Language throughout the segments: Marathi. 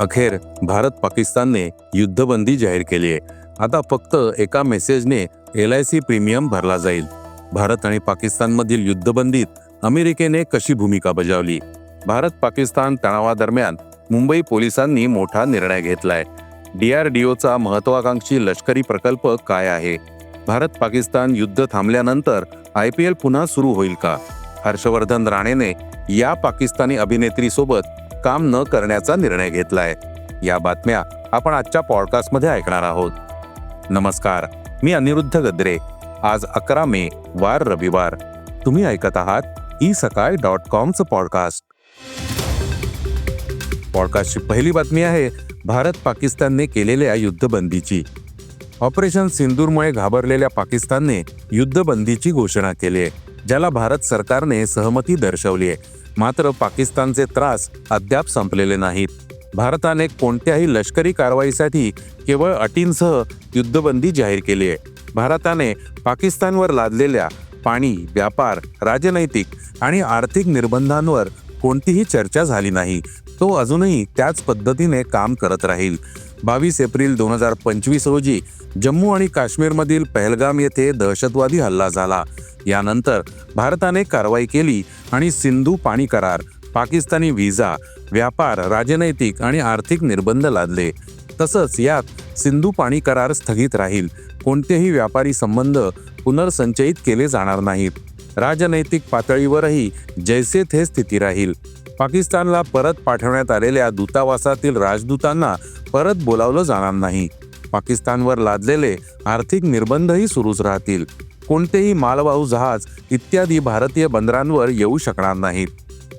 अखेर भारत पाकिस्तानने युद्धबंदी जाहीर केली आहे. आता फक्त एका मेसेजने एल आय सी प्रीमियम भरला जाईल. भारत आणि पाकिस्तानमधील युद्धबंदीत अमेरिकेने कशी भूमिका बजावली? भारत पाकिस्तान तणावादरम्यान मुंबई पोलिसांनी मोठा निर्णय घेतलाय. डीआरडीओचा महत्वाकांक्षी लष्करी प्रकल्प काय आहे? भारत पाकिस्तान युद्ध थांबल्यानंतर आय पी एल पुन्हा सुरू होईल का? हर्षवर्धन राणेने या पाकिस्तानी अभिनेत्रीसोबत काम न करण्याचा निर्णय घेतलाय. या बातम्या आपण आजच्या पॉडकास्टमध्ये ऐकणार आहोत. नमस्कार मी अनिरुद्ध गद्रे. आज अकरा मे वार रविवार. तुम्ही ऐकत आहात ई सकाळ डॉट कॉमचं पॉडकास्ट पॉडकास्टची पहिली बातमी आहे भारत पाकिस्तानने केलेल्या युद्धबंदीची. ऑपरेशन सिंदूरमुळे घाबरलेल्या पाकिस्तानने युद्धबंदीची घोषणा केली आहे ज्याला भारत सरकारने सहमती दर्शवली आहे मात्र पाकिस्तानचे त्रास अद्याप संपलेले नाहीत. भारताने कोणत्याही लष्करी कारवाईसाठी केवळ अटींसह युद्धबंदी जाहीर केली आहे. भारताने पाकिस्तानवर लादलेल्या पाणी व्यापार राजनैतिक आणि आर्थिक निर्बंधांवर कोणतीही चर्चा झाली नाही. तो अजूनही त्याच पद्धतीने काम करत राहील. बावीस एप्रिल दोन हजार पंचवीस रोजी जम्मू आणि काश्मीरमधील पहलगाम येथे दहशतवादी हल्ला झाला. यानंतर भारताने कारवाई केली आणि सिंधू पाणी करार पाकिस्तानी व्हिसा व्यापार राजनैतिक आणि आर्थिक निर्बंध लादले. तसंच यात सिंधू पाणी करार स्थगित राहील. कोणतेही व्यापारी संबंध पुनर्संचयित केले जाणार नाहीत. राजनैतिक पातळीवरही जैसे थे स्थिती राहील. पाकिस्तानला परत पाठवण्यात आलेल्या दूतावासातील राजदूतांना परत बोलावलं जाणार नाही. पाकिस्तानवर लादलेले आर्थिक निर्बंधही सुरूच राहतील. कोणतेही मालवाहू जहाज इत्यादी भारतीय बंदरांवर येऊ शकणार नाहीत.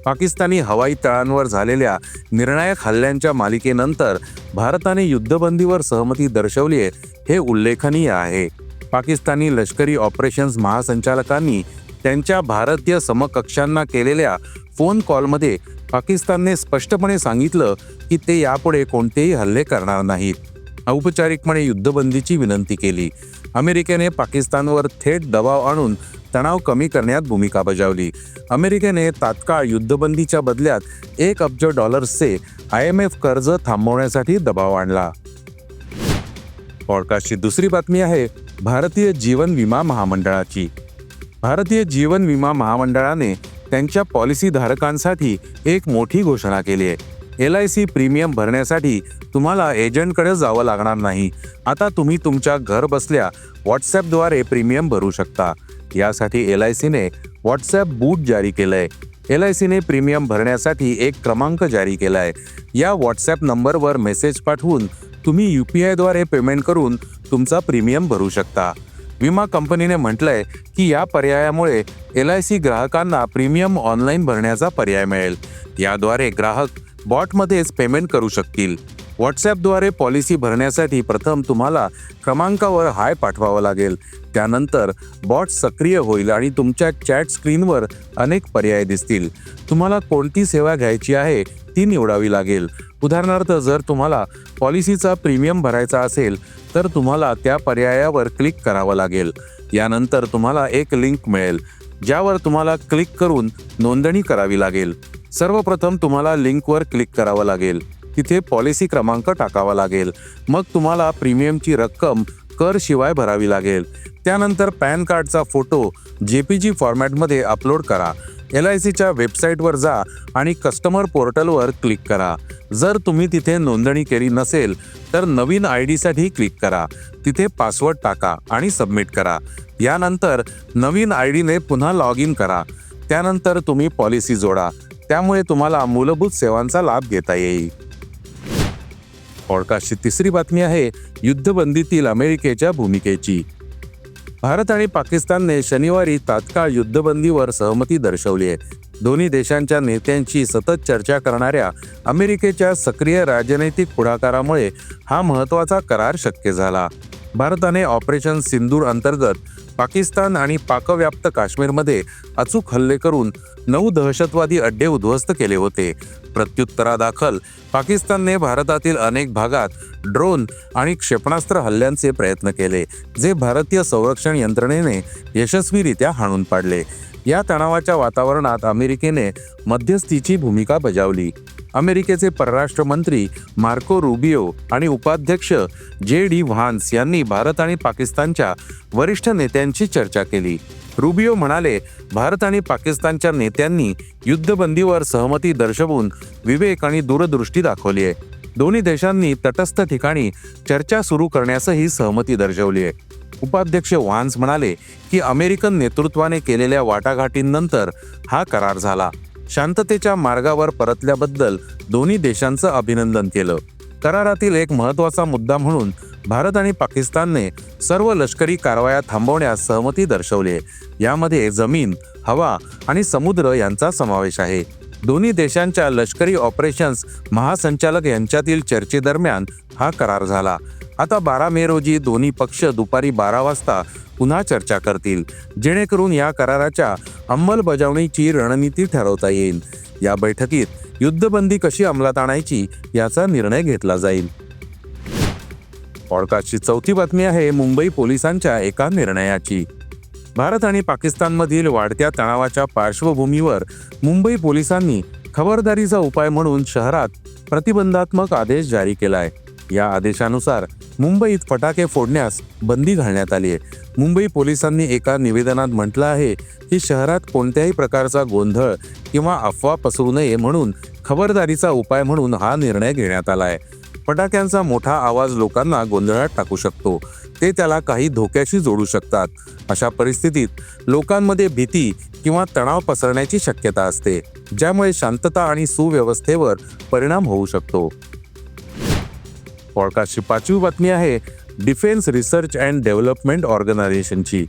पाकिस्तानी हवाई तळांवर झालेल्या निर्णायक हल्ल्यांच्या मालिकेनंतर भारताने युद्धबंदीवर सहमती दर्शवली आहे हे उल्लेखनीय आहे. पाकिस्तानी लष्करी ऑपरेशन्स महासंचालकांनी त्यांच्या भारतीय समकक्षांना केलेल्या फोन कॉलमध्ये पाकिस्तानने स्पष्टपणे सांगितलं की ते यापुढे कोणतेही हल्ले करणार नाहीत. औपचारिकपणे युद्धबंदीची विनंती केली. अमेरिकेने पाकिस्तानवर थेट दबाव आणून तणाव कमी करण्यात भूमिका बजावली. अमेरिकेने तात्काळ युद्धबंदीच्या बदल्यात एक अब्ज डॉलर्सचे आय एम एफ कर्ज थांबवण्यासाठी दबाव आणला. पॉडकास्टची दुसरी बातमी आहे भारतीय जीवन विमा महामंडळाची. भारतीय जीवन विमा महामंडळाने त्यांच्या पॉलिसी धारकांसाठी एक मोठी घोषणा केली आहे. एल आय सी प्रीमियम भरण्यासाठी तुम्हाला एजंटकडे जावं लागणार नाही. आता तुम्ही तुमच्या घर बसल्या व्हॉट्सॲपद्वारे प्रीमियम भरू शकता. यासाठी एल आय सीने व्हॉट्सॲप बूट जारी केलंय. एल आय सीने प्रीमियम भरण्यासाठी एक क्रमांक जारी केलाय. या व्हॉट्सॲप नंबरवर मेसेज पाठवून तुम्ही यू पी आयद्वारे पेमेंट करून तुमचा प्रीमियम भरू शकता. विमा कंपनीने म्हटलंय की या पर्यायामुळे एल आय सी ग्राहकांना प्रीमियम ऑनलाईन भरण्याचा पर्याय मिळेल. याद्वारे ग्राहक बॉटमध्येच पेमेंट करू शकतील. व्हॉट्सॲपद्वारे पॉलिसी भरण्यासाठी प्रथम तुम्हाला क्रमांकावर हाय पाठवावं लागेल. त्यानंतर बॉट सक्रिय होईल आणि तुमच्या चॅट स्क्रीनवर अनेक पर्याय दिसतील. तुम्हाला कोणती सेवा घ्यायची आहे ती निवडावी लागेल. उदाहरणार्थ जर तुम्हाला पॉलिसीचा प्रीमियम भरायचा असेल तर तुम्हाला त्या पर्यायावर क्लिक करावं लागेल. यानंतर तुम्हाला एक लिंक मिळेल ज्यावर तुम्हाला क्लिक करून नोंदणी करावी लागेल. सर्वप्रथम तुम्हाला लिंकवर क्लिक करावं लागेल. तिथे पॉलिसी क्रमांक टाकावा लागेल. मग तुम्हाला प्रीमियमची रक्कम कर शिवाय भरावी लागेल. त्यानंतर पॅन कार्डचा फोटो जे पी जी फॉर्मॅटमध्ये अपलोड करा. एल आय सीच्या वेबसाईटवर जा आणि कस्टमर पोर्टलवर क्लिक करा. जर तुम्ही तिथे नोंदणी केली नसेल तर नवीन आय डीसाठी क्लिक करा. तिथे पासवर्ड टाका आणि सबमिट करा. यानंतर नवीन आय डीने पुन्हा लॉग इन करा. त्यानंतर तुम्ही पॉलिसी जोडा. त्यामुळे तुम्हाला मूलभूत सेवांचा लाभ घेता येईल. पॉडकास्टची तिसरी बातमी आहे युद्धबंदीतील अमेरिकेच्या भूमिकेची. भारत आणि पाकिस्तानने शनिवारी तात्काळ युद्धबंदीवर सहमती दर्शवली आहे. दोन्ही देशांच्या नेत्यांची सतत चर्चा करणाऱ्या अमेरिकेच्या सक्रिय राजनैतिक पुढाकारामुळे हा महत्त्वाचा करार शक्य झाला. भारताने ऑपरेशन सिंदूर अंतर्गत पाकिस्तान आणि पाकव्याप्त काश्मीरमध्ये अचूक हल्ले करून नऊ दहशतवादी अड्डे उद्ध्वस्त केले होते. प्रत्युत्तरादाखल पाकिस्तानने भारतातील अनेक भागात ड्रोन आणि क्षेपणास्त्र हल्ल्यांचे प्रयत्न केले जे भारतीय संरक्षण यंत्रणेने यशस्वीरित्या हाणून पाडले. या तणावाच्या वातावरणात अमेरिकेने मध्यस्थीची भूमिका बजावली. अमेरिकेचे परराष्ट्र मंत्री मार्को रुबिओ आणि उपाध्यक्ष जे डी व्हान्स यांनी भारत आणि पाकिस्तानच्या वरिष्ठ नेत्यांची चर्चा केली. रुबिओ म्हणाले भारत आणि पाकिस्तानच्या नेत्यांनी युद्धबंदीवर सहमती दर्शवून विवेक आणि दूरदृष्टी दाखवली आहे. दोन्ही देशांनी तटस्थ ठिकाणी चर्चा सुरू करण्यासही सहमती दर्शवली आहे. उपाध्यक्ष वान्स म्हणाले की अमेरिकन नेतृत्वाने केलेल्या वाटाघाटींनंतर हा करार झाला. शांततेच्या मार्गावर परतल्याबद्दल दोन्ही देशांचं अभिनंदन केलं. करारातील एक महत्त्वाचा मुद्दा म्हणून भारत आणि पाकिस्तानने सर्व लष्करी कारवाया थांबवण्यास सहमती दर्शवली आहे. यामध्ये जमीन हवा आणि समुद्र यांचा समावेश आहे. दोन्ही देशांच्या लष्करी ऑपरेशन्स महासंचालक यांच्यातील चर्चेदरम्यान हा करार झाला. आता बारा मे रोजी दोन्ही पक्ष दुपारी बारा वाजता पुन्हा चर्चा करतील जेणेकरून या कराराच्या अंमलबजावणीची रणनीती ठरवता येईल. या बैठकीत युद्धबंदी कशी अंमलात आणायची याचा निर्णय घेतला जाईल. पॉडकास्टची चौथी बातमी आहे मुंबई पोलिसांच्या एका निर्णयाची. भारत आणि पाकिस्तानमधील वाढत्या तणावाच्या पार्श्वभूमीवर मुंबई पोलिसांनी खबरदारीचा उपाय म्हणून शहरात प्रतिबंधात्मक आदेश जारी केला आहे या आदेशानुसार मुंबईत फटाके फोडण्यास बंदी घालण्यात आली आहे. मुंबई पोलिसांनी एका निवेदनात म्हटलं आहे की शहरात कोणत्याही प्रकारचा गोंधळ किंवा अफवा पसरू नये म्हणून खबरदारीचा उपाय म्हणून हा निर्णय घेण्यात आला आहे फटाक्यांचा मोठा आवाज लोकांना गोंधळात टाकू शकतो. ते त्याला काही धोक्याशी जोडू शकतात. अशा परिस्थितीत लोकांमध्ये भीती किंवा तणाव पसरण्याची शक्यता असते ज्यामुळे शांतता आणि सुव्यवस्थेवर परिणाम होऊ शकतो. पॉडकास्टची पाचवी बातमी आहे डिफेन्स रिसर्च अँड डेव्हलपमेंट ऑर्गनायझेशनची.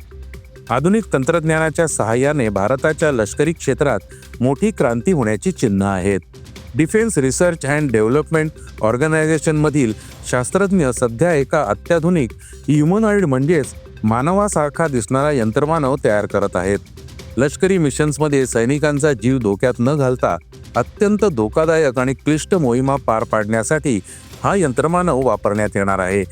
आधुनिक तंत्रज्ञानाच्या सहाय्याने भारताच्या लष्करी क्षेत्रात मोठी क्रांती होण्याची चिन्ह आहेत. डिफेन्स रिसर्च अँड डेव्हलपमेंट ऑर्गनायझेशनमधील शास्त्रज्ञ सध्या एका अत्याधुनिक ह्युमनॉइड म्हणजेच मानवासारखा दिसणारा यंत्रमानव तयार करत आहेत. लष्करी मिशन्समध्ये सैनिकांचा जीव धोक्यात न घालता अत्यंत धोकादायक आणि क्लिष्ट मोहिमा पार पाडण्यासाठी हा यंत्रमानव वापरण्यात येणार आहे.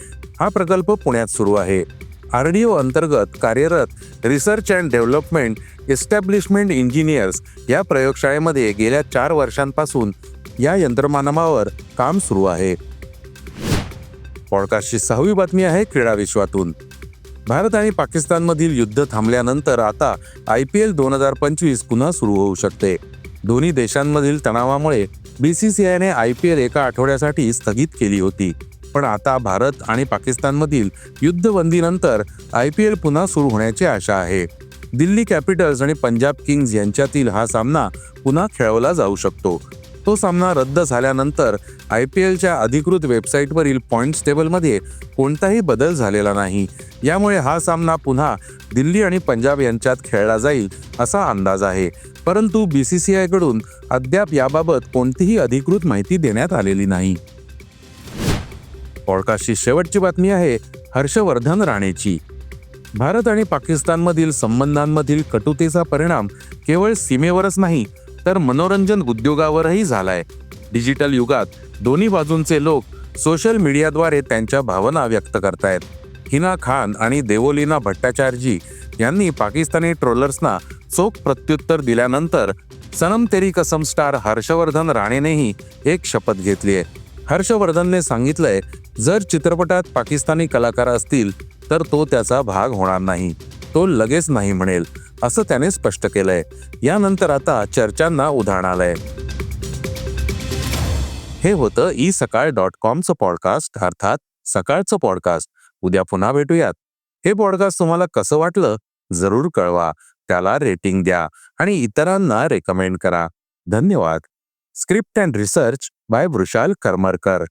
हा प्रकल्प पुण्यात सुरू आहे. आर डी ओ अंतर्गत कार्यरत research and development establishment engineers या प्रयोगशाळेमध्ये गेल्या चार वर्षांपासून या यंत्रमानवावर काम सुरू आहे. पॉडकास्टची सहावी बातमी आहे क्रीडा विश्वातून. भारत आणि पाकिस्तानमधील युद्ध थांबल्यानंतर आता आय पी एल दोन हजार पंचवीस पुन्हा सुरू होऊ शकते. दोन्ही देशांमधील तणावामुळे बीसीसीआयने आय पी एल एका आठवड्यासाठी स्थगित केली होती. पण आता भारत आणि पाकिस्तानमधील युद्धबंदीनंतर आय पी एल पुन्हा सुरू होण्याची आशा आहे. दिल्ली कॅपिटल्स आणि पंजाब किंग्ज यांच्यातील हा सामना पुन्हा खेळवला जाऊ शकतो. तो सामना रद्द झाल्यानंतर आय पी एलच्या अधिकृत वेबसाईटवरील पॉईंट्स टेबलमध्ये कोणताही बदल झालेला नाही. यामुळे हा सामना पुन्हा दिल्ली आणि पंजाब यांच्यात खेळला जाईल असा अंदाज आहे. परंतु बी सी सी आयकडून अद्याप याबाबत कोणतीही अधिकृत माहिती देण्यात आलेली नाही. पॉडकास्टची शेवटची बातमी आहे हर्षवर्धन राणेची. भारत आणि पाकिस्तानमधील संबंधांमधील कटुतेचा परिणाम केवळ सीमेवरच नाही तर मनोरंजन उद्योगावरही झालाय. डिजिटल युगात दोन्ही बाजूंचे लोक सोशल मीडियाद्वारे त्यांच्या भावना व्यक्त करतायत. हिना खान आणि देवोलीना भट्टाचार्यजी यांनी पाकिस्तानी ट्रोलर्सना चोख प्रत्युत्तर दिल्यानंतर सनम तेरी कसम स्टार हर्षवर्धन राणेनेही एक शपथ घेतली आहे. हर्षवर्धनने सांगितलंय जर चित्रपटात पाकिस्तानी कलाकार असतील तर तो त्याचा भाग होणार नाही. तो लगेच नाही म्हणेल असं त्याने स्पष्ट केलंय. यानंतर आता चर्चांना उधाण आलंय. हे होतं ई सकाळ डॉट कॉमचं पॉडकास्ट अर्थात सकाळचं पॉडकास्ट. उद्या पुन्हा भेटूयात. हे पॉडकास्ट तुम्हाला कसं वाटलं? जरूर कळवा. त्याला रेटिंग द्या आणि इतरांना रेकमेंड करा. धन्यवाद. Script and research by Vrushal Karmarkar.